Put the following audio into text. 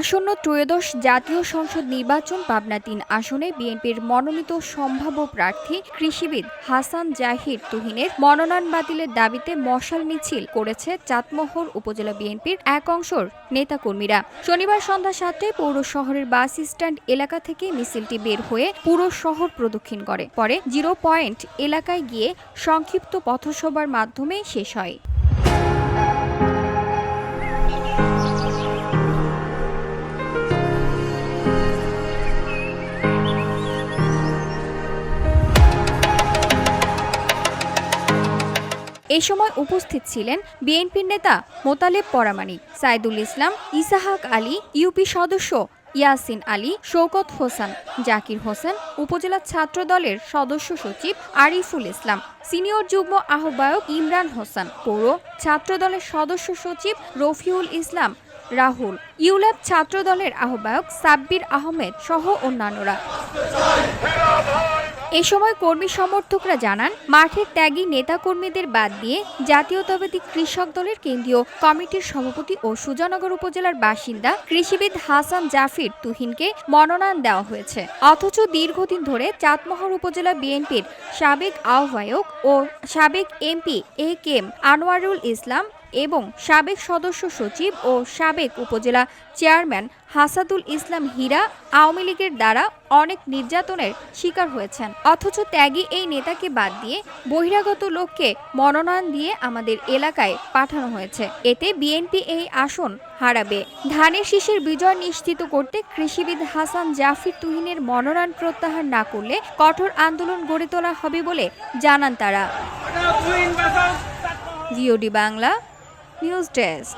আসন্ন ত্রয়োদশ জাতীয় সংসদ নির্বাচন পাবনা তিন আসনে বিএনপির মনোনীত সম্ভাব্য প্রার্থী কৃষিবিদ হাসান জাহির তুহিনের মনোনয়ন বাতিলের দাবিতে মশাল মিছিল করেছে চাটমোহর উপজেলা বিএনপির এক অংশের নেতাকর্মীরা। শনিবার সন্ধ্যা সাতটায় পৌর শহরের বাস স্ট্যান্ড এলাকা থেকে মিছিলটি বের হয়ে পুরো শহর প্রদক্ষিণ করে। পরে জিরো পয়েন্ট এলাকায় গিয়ে সংক্ষিপ্ত পথসভার মাধ্যমে শেষ হয়। এ সময় উপস্থিত ছিলেন বিএনপির নেতা মোতালেব পরামানিক সাইদুল ইসলাম, ইসাহাক আলী, ইউপি সদস্য ইয়াসিন আলী শৌকত হোসেন, জাকির হোসেন, উপজেলা ছাত্র দলের সদস্য সচিব আরিফুল ইসলাম, সিনিয়র যুগ্ম আহ্বায়ক ইমরান হোসেন, পৌর ছাত্র দলের সদস্য সচিব রফিউল ইসলাম, রাহুল, ইউল্যাব ছাত্র দলের আহ্বায়ক সাব্বির আহমেদ সহ অন্যান্যরা। এ সময় কর্মী সমর্থকরা জানান মাঠের ত্যাগী নেতাকর্মীদের বাদ দিয়ে জাতীয়তাবাদী কৃষক দলের কেন্দ্রীয় কমিটির সভাপতি ও সুজানগর উপজেলার বাসিন্দা কৃষিবিদ হাসান জাফির তুহিনকে মনোনয়ন দেওয়া হয়েছে। অথচ দীর্ঘদিন ধরে চাঁদমহর উপজেলা বিএনপির সাবেক আহ্বায়ক ও সাবেক এমপি এ কেম আনোয়ারুল ইসলাম এবং সাবেক সদস্য সচিব ও সাবেক উপজেলা চেয়ারম্যান হাসাদুল ইসলাম হীরা আওয়ামী লীগের দ্বারা অনেক নির্যাতনের শিকার হয়েছেন। অথচ ত্যাগী এই নেতাকে বাদ দিয়ে বহিরাগত লোককে মনোনয়ন দিয়ে আমাদের এলাকায় পাঠানো হয়েছে। এতে বিএনপি এই আসন হারাবে। ধানের শীষের বিজয় নিশ্চিত করতে কৃষিবিদ হাসান জাফির তুহিনের মনোনয়ন প্রত্যাহার না করলে কঠোর আন্দোলন গড়ে তোলা হবে বলে জানান তারা। GOD Bangla News Desk.